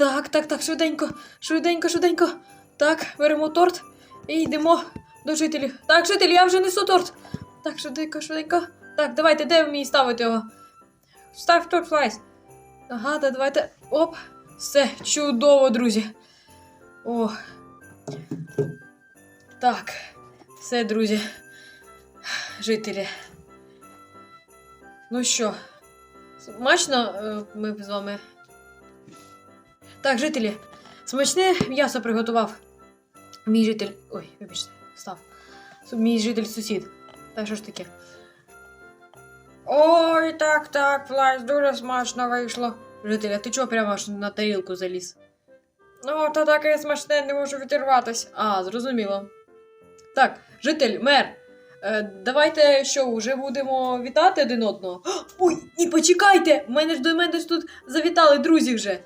Так, так, так, швиденько, швиденько, швиденько. Так, беремо торт і йдемо до жителів. Так, жителі, я вже несу торт. Так, швиденько, швиденько. Так, давайте, де мені ставити його? Став торт флайс. Ага, да, давайте. Оп. Все, чудово, друзі. О. Так. Все, друзі. Жителі. Ну що, смачно е, ми з вами. Так, жителі, смачне м'ясо приготував. Мій житель. Ой, вибачте, став. Мій житель сусід. Так що ж таке? Ой, так, так, Флайс, дуже смачно вийшло. Житель, а ти чого прямо аж на тарілку заліз? Ну, то таке смачне, не можу відірватись. А, зрозуміло. Так, житель, мер. Е, давайте що, вже будемо вітати один одного. Ой, ні, почекайте! Мене ж до мене ж тут завітали друзі вже.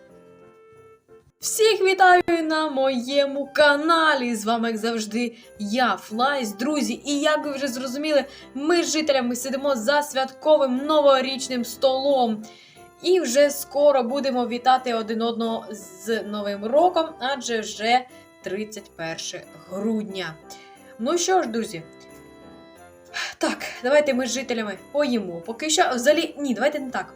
Всіх вітаю на моєму каналі. З вами, як завжди, я, Флайс, друзі. І як ви вже зрозуміли, ми з жителями сидимо за святковим новорічним столом. І вже скоро будемо вітати один одного з Новим роком, адже вже 31 грудня. Ну що ж, друзі. Так, давайте ми з жителями поїмо. Поки що, взагалі, ні, давайте не так.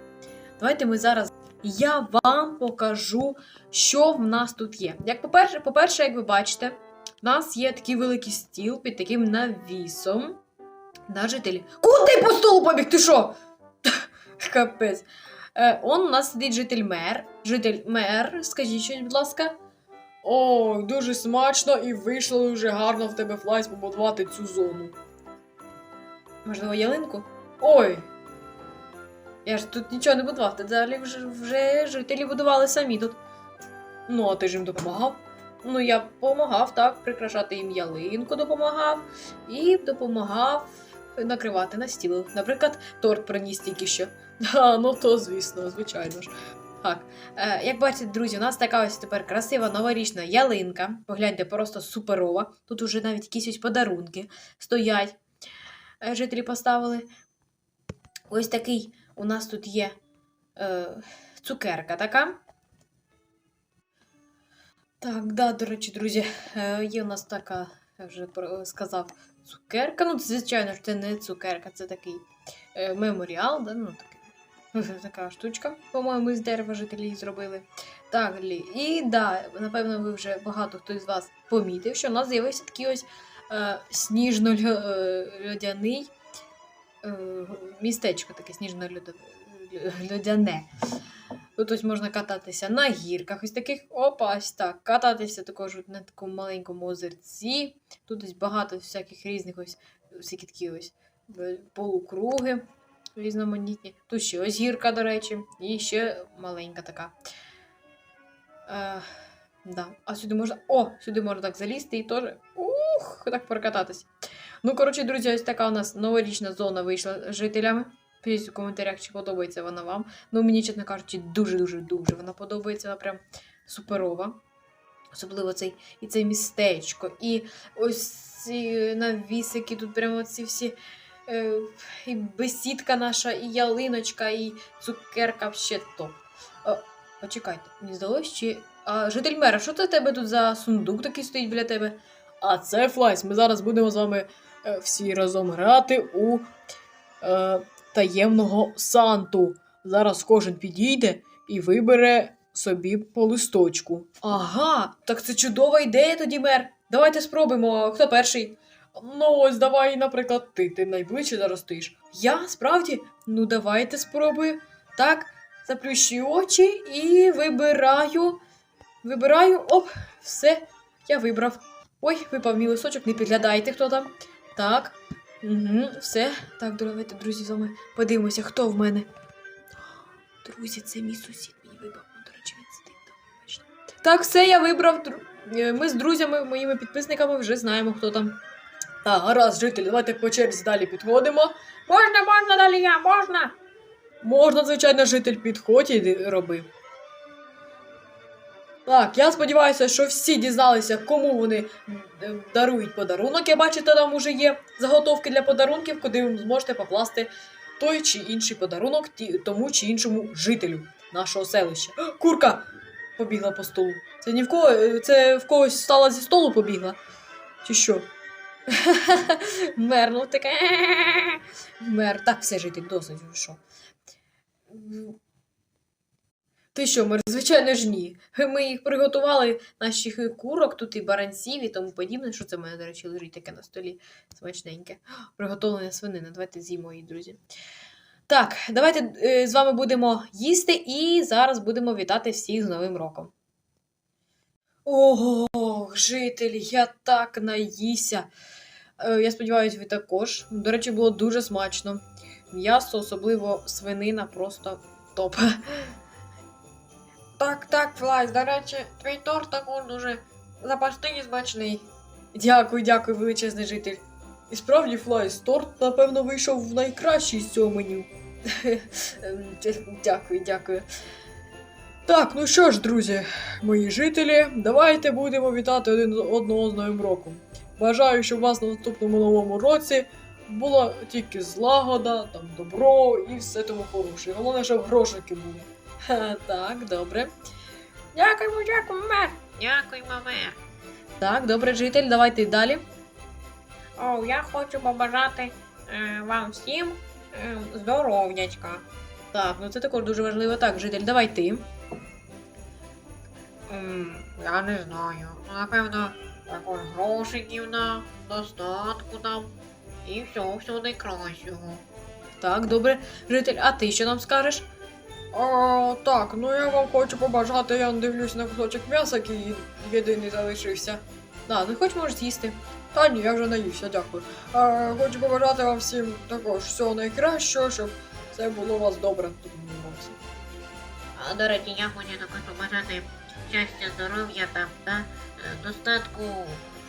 Давайте ми зараз. Я вам покажу, що в нас тут є. Як по-перше, по-перше, як ви бачите, в нас є такий великий стіл під таким навісом. Да, жителі? Куди по столу побіг? Ти що? Капець. Е, он у нас сидить житель мер. Житель мер, скажіть щось, будь ласка. Ой, дуже смачно і вийшло дуже гарно в тебе флайс побудувати цю зону. Можливо, ялинку? Ой. Я ж тут нічого не будував, тут взагалі вже, вже жителі будували самі тут. Ну, а ти ж їм допомагав? Ну, я допомагав, так, прикрашати їм ялинку допомагав і допомагав накривати на стіл. Наприклад, торт приніс тільки що. А, ну то, звісно, звичайно ж. Так, е, як бачите, друзі, у нас така ось тепер красива новорічна ялинка. Погляньте, просто суперова. Тут уже навіть якісь ось подарунки стоять. Е, жителі поставили. Ось такий у нас тут є е, цукерка така. Так, да, до речі, друзі, е, є у нас така, я вже сказав, цукерка. Ну, звичайно ж, це не цукерка, це такий е, меморіал, да? ну, такий, така штучка, по-моєму, з дерева жителі зробили. Так. І да, напевно, ви вже багато хто із вас помітив, що у нас з'явився такий ось е, сніжно-льодяний е, містечко таке сніжно-льодяне. Тут ось можна кататися на гірках, ось таких опа, ось так. Кататися також на такому маленькому озерці. Тут ось багато всяких різних ось всякі такі ось е, полукруги різноманітні. Тут ще ось гірка, до речі, і ще маленька така. Е, да. А сюди можна. О, сюди можна так залізти і теж. Ух, так прокататись. Ну, коротше, друзі, ось така у нас новорічна зона вийшла з жителями. Пишіть у коментарях, чи подобається вона вам. Ну, мені, чесно кажучи, дуже-дуже-дуже вона подобається. Вона прям суперова. Особливо цей і це містечко. І ось ці навісики, тут прямо ці всі. Е, і бесідка наша, і ялиночка, і цукерка ще топ. О, почекайте, мені здалося, чи. А, житель мера, що це в тебе тут за сундук такий стоїть біля тебе? А це Флайс. Ми зараз будемо з вами всі разом грати у е, таємного Санту. Зараз кожен підійде і вибере собі по листочку. Ага, так це чудова ідея тоді, мер. Давайте спробуємо. Хто перший? Ну, ось давай, наприклад, ти. Ти найближче зараз стоїш. Я справді? Ну, давайте спробую. Так, заплющую очі і вибираю. Вибираю. Оп, все, я вибрав. Ой, випав мій листочок, не підглядайте, хто там. Так. Угу, все. Так, давайте, друзі, з вами подивимося, хто в мене. Друзі, це мій сусід мені вибрав. Ну, до речі, він сидить там. Так, все, я вибрав. Е, Ми з друзями, моїми підписниками вже знаємо, хто там. Так, гаразд, жителі, давайте по черзі далі підходимо. Можна, можна далі я, можна. Можна, звичайно, житель підходь і роби. Так, я сподіваюся, що всі дізналися, кому вони дарують подарунок. Я бачите, там уже є заготовки для подарунків, куди ви зможете покласти той чи інший подарунок тому чи іншому жителю нашого селища. Курка! побігла по столу? Це ні в кого. е, Це в когось встала зі столу побігла? Чи що? Мер, ну таке. Мер. Так, все жити, досить, що. Ти що, мер? Звичайно ж ні. Ми їх приготували, наших курок, тут і баранців і тому подібне. Що це в мене, до речі, лежить таке на столі смачненьке. Приготовлена свинина. Давайте з'їмо її, друзі. Так, давайте е, з вами будемо їсти і зараз будемо вітати всіх з Новим роком. Ого, жителі, я так наївся. Е, я сподіваюся, ви також. До речі, було дуже смачно. М'ясо, особливо свинина, просто топ. Так, так, Флайс, до речі, твій торт також дуже запашний і смачний. Дякую, дякую, величезний житель. І справді, Флайс, торт, напевно, вийшов в найкращий з цього меню. Дякую, дякую. Так, ну що ж, друзі, мої жителі, давайте будемо вітати один одного з Новим роком. Бажаю, щоб у вас на наступному новому році була тільки злагода, там добро і все тому хороше. Головне, щоб грошики були. Так, добре. Дякуємо, дякуємо, мер. Дякуємо, мер. Так, добре, житель, давайте далі. О, я хочу побажати е, вам всім е, здоров'ячка. Так, ну це також дуже важливо. Так, житель, давай ти. М, я не знаю. Ну, Напевно, також грошиків нам, достатку нам. І всього, всього найкращого. Так, добре. Житель, а ти що нам скажеш? А, так, ну я вам хочу побажати, я дивлюсь на кусочок м'яса, який єдиний залишився. Да, ну хоч можеш з'їсти. Та ні, я вже наївся, дякую. А, хочу побажати вам всім також всього найкращого, щоб все було у вас добре. А до речі, я хочу також побажати щастя, здоров'я там, та, е, достатку,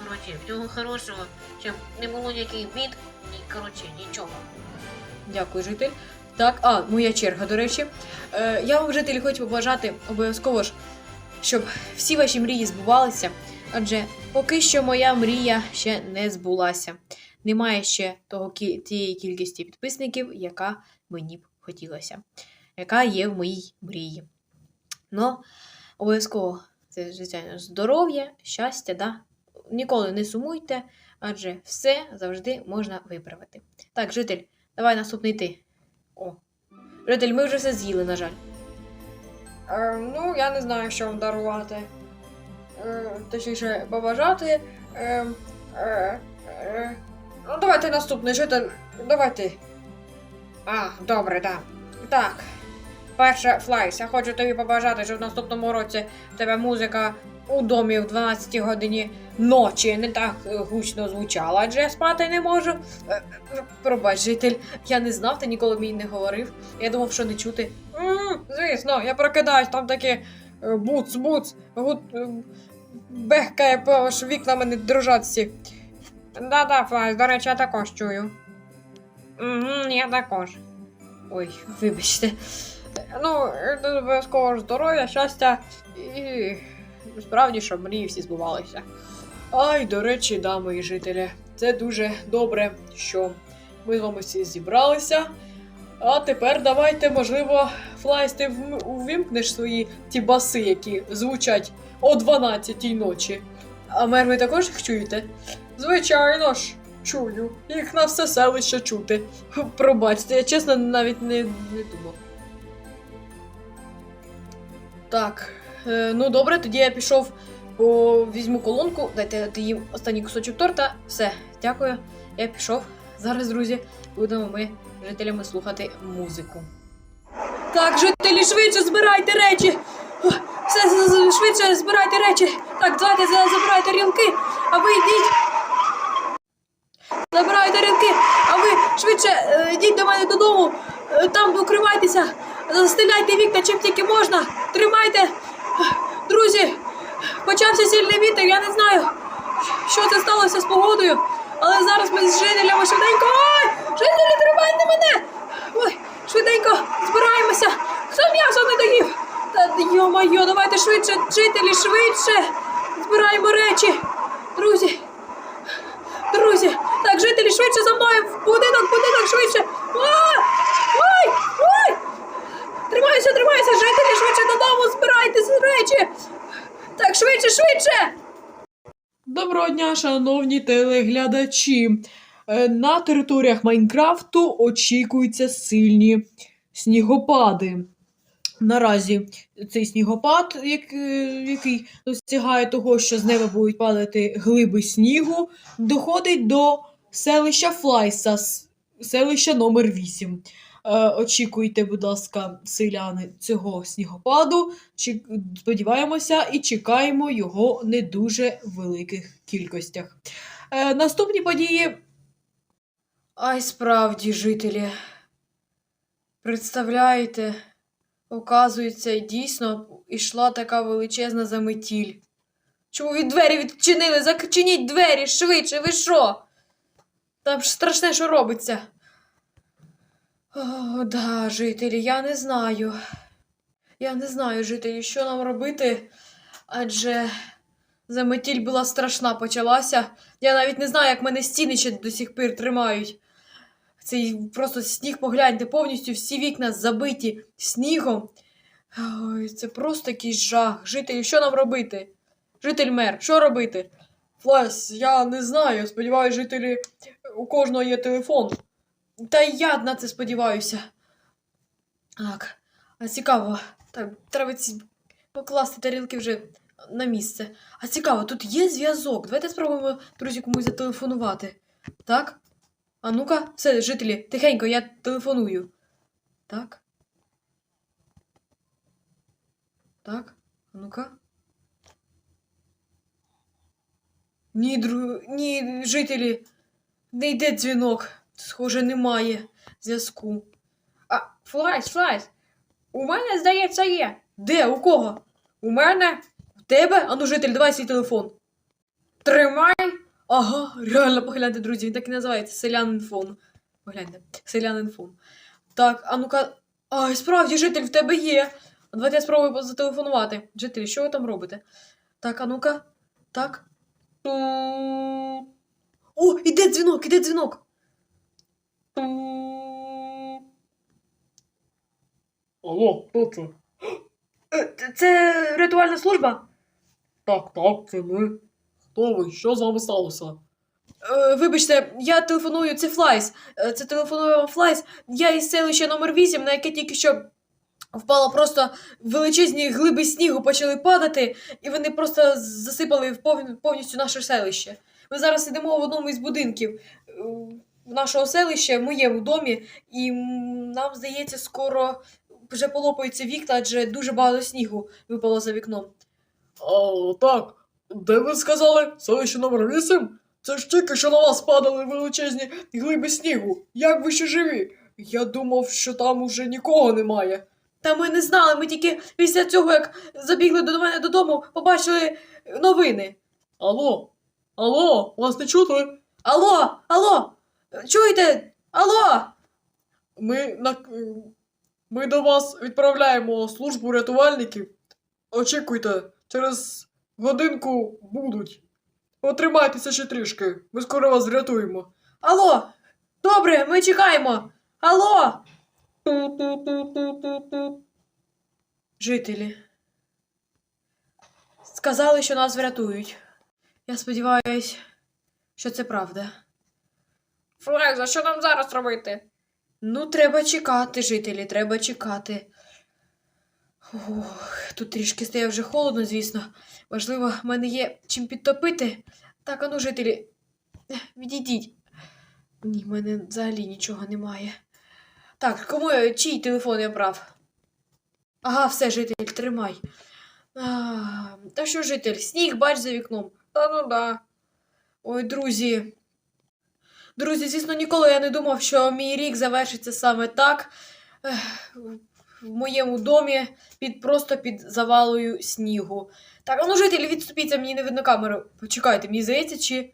коротше, всього хорошого, щоб не було ніяких бід, ні, коротше, нічого. Дякую, житель. Так, а, моя черга, до речі. Е, я вам, жителі, хочу побажати обов'язково ж, щоб всі ваші мрії збувалися. Адже поки що моя мрія ще не збулася. Немає ще того тієї кількості підписників, яка мені б хотілося, яка є в моїй мрії. Ну, обов'язково це, звичайно, здоров'я, щастя, да? Ніколи не сумуйте, адже все завжди можна виправити. Так, житель, давай наступний ти. О. Житель, ми вже все з'їли, на жаль. Е, ну, я не знаю, що вам дарувати. Е, точніше, побажати. Е, е, е. Ну, давайте наступний житель. Давайте. А, добре, так. Так. Перше, Флайс, я хочу тобі побажати, щоб в наступному році тебе музика у домі в 12 годині ночі не так е, гучно звучала, адже я спати не можу. Е, е, Пробач, житель, я не знав, ти ніколи мені не говорив. Я думав, що не чути. м звісно, я прокидаюсь, там таке е, буц, буц, гуд, бехкає, по- вікна мене дрожать всі. Да-да, Флайс, до речі, я також чую. Угу, я також. Ой, вибачте. Ну, е, обов'язково здоров'я, щастя і справді, щоб мрії всі збувалися. Ай, до речі, да, мої жителі, це дуже добре, що ми з вами всі зібралися. А тепер давайте, можливо, Флайс, ти увімкнеш свої ті баси, які звучать о 12-й ночі. А мер, ви також їх чуєте? Звичайно ж, чую. Їх на все селище чути. Пробачте, я чесно навіть не, не думав. Так. Е, ну добре, тоді я пішов, по, візьму колонку, дайте ти їм останній кусочок торта. Все, дякую. Я пішов. Зараз, друзі, будемо ми жителями слухати музику. Так, жителі, швидше збирайте речі! Все, швидше збирайте речі. Так, давайте забирайте тарілки, а ви йдіть. Забирайте тарілки, а ви швидше е, йдіть до мене додому. Е, Там укривайтеся, застеляйте вікна чим тільки можна. Тримайте. Друзі, почався сильний вітер, я не знаю, що це сталося з погодою. Але зараз ми з жителями швиденько. Ой! Жителі, тримайте мене! Ой, швиденько збираємося. Хто м'ясо не доїв? Та йо-моє, давайте швидше, жителі, швидше. Збираємо речі. Друзі. Друзі, так, жителі, швидше за мною в будинок, будинок, швидше. А! Ой! Ой! Тримайся, тримайся, жителі, швидше додому, збирайтеся речі! Так, швидше, швидше! Доброго дня, шановні телеглядачі. Е, На територіях Майнкрафту очікуються сильні снігопади. Наразі цей снігопад, е, який досягає того, що з неба будуть падати глиби снігу, доходить до селища Флайсас, селища номер 8. Е, очікуйте, будь ласка, селяни цього снігопаду. Сподіваємося і чекаємо його не дуже великих кількостях. Е, наступні події. Ай, справді, жителі. Представляєте, оказується, дійсно йшла така величезна заметіль. Чому від двері відчинили? Зачиніть двері швидше, ви що? Там ж страшне, що робиться. О, да, жителі, я не знаю. Я не знаю, жителі, що нам робити, адже заметіль була страшна почалася. Я навіть не знаю, як мене стіни ще до сих пір тримають. Цей просто сніг погляньте, повністю всі вікна забиті снігом. Ой, це просто якийсь жах. Жителі, що нам робити? Житель мер, що робити? Флес, я не знаю. Сподіваюсь, жителі, у кожного є телефон. Та я на це сподіваюся. Так, а цікаво. Так, треба ці покласти тарілки вже на місце. А цікаво, тут є зв'язок. Давайте спробуємо, друзі, комусь зателефонувати. Так? А ну-ка, все, жителі, тихенько, я телефоную. Так. Так, а ну-ка. Ні, дру... Ні, жителі, не йде дзвінок. Схоже, немає зв'язку. А, Флайс, Флайс, у мене, здається, є. Де? У кого? У мене? У тебе? Ану, житель, давай свій телефон. Тримай. Ага, реально погляньте, друзі, він так і називається селянинфон. Погляньте, селянинфон. Так, а ну-ка. Ай, справді, житель, в тебе є. Давайте я спробую зателефонувати. Жителі, що ви там робите? Так, а ну-ка. Так. О, іде дзвінок, іде дзвінок. Алло, хто це? Е, Це рятувальна служба? Так, так, це ми. Хто ви? Що з вами сталося? Е, вибачте, я телефоную, це Флайс. Е, Це телефонує вам Флайс. Я із селища номер 8, на яке тільки що впало просто величезні глиби снігу почали падати, і вони просто засипали в повністю наше селище. Ми зараз сидимо в одному із будинків е, нашого селища, в моєму домі, і нам здається, скоро вже полопаються вікна, адже дуже багато снігу випало за вікном. А, так. Де ви сказали? Селище номер 8? Це ж тільки що на вас падали величезні глиби снігу. Як ви ще живі? Я думав, що там уже нікого немає. Та ми не знали, ми тільки після цього, як забігли до мене додому, побачили новини. Алло? Алло, вас не чути? Алло, алло, чуєте? Алло? Ми на... Ми до вас відправляємо службу рятувальників. Очікуйте, через годинку будуть. Потримайтеся ще трішки. Ми скоро вас врятуємо. Алло? Добре, ми чекаємо. Алло? Жителі. Сказали, що нас врятують. Я сподіваюсь, що це правда. Флайс, що нам зараз робити? Ну, треба чекати, жителі, треба чекати. Ох, тут трішки стає вже холодно, звісно. Можливо, в мене є чим підтопити. Так, ану, жителі, відійдіть. Ні, в мене взагалі нічого немає. Так, кому я, чий телефон я брав? Ага, все, житель, тримай. А, та що, житель, сніг бач за вікном. Та ну да. Ой, друзі. Друзі, звісно, ніколи я не думав, що мій рік завершиться саме так. В моєму домі під просто під завалою снігу. Так, а ну жителі, відступіться, мені не видно камеру. Почекайте, мені здається, чи.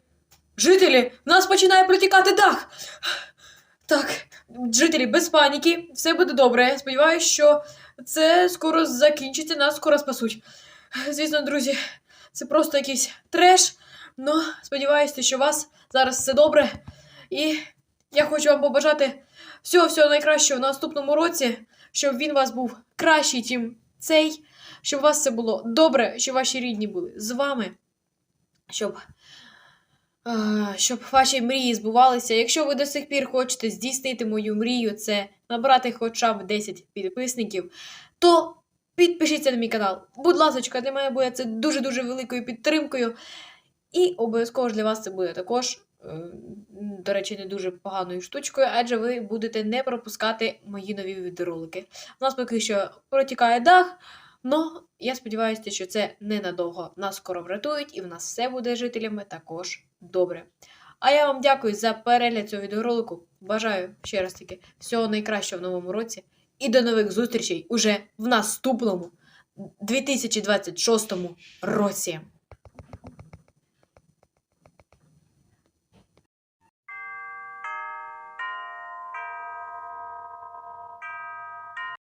Жителі, в нас починає протікати дах. Так, жителі, без паніки, все буде добре. Я сподіваюся, що це скоро закінчиться, нас скоро спасуть. Звісно, друзі, це просто якийсь треш. Ну, сподіваюся, що у вас зараз все добре. І я хочу вам побажати всього всього найкращого в наступному році, щоб він у вас був кращий, чим цей, щоб у вас все було добре, щоб ваші рідні були з вами, щоб, е, щоб ваші мрії збувалися. Якщо ви до сих пір хочете здійснити мою мрію, це набрати хоча б 10 підписників, то підпишіться на мій канал. Будь ласка, для мене буде це дуже-дуже великою підтримкою. І обов'язково ж для вас це буде також, до речі, не дуже поганою штучкою, адже ви будете не пропускати мої нові відеоролики. У нас поки що протікає дах, але я сподіваюся, що це ненадовго. Нас скоро врятують, і в нас все буде жителями також добре. А я вам дякую за перегляд цього відеоролику. Бажаю ще раз таки всього найкращого в новому році. І до нових зустрічей уже в наступному 2026 році.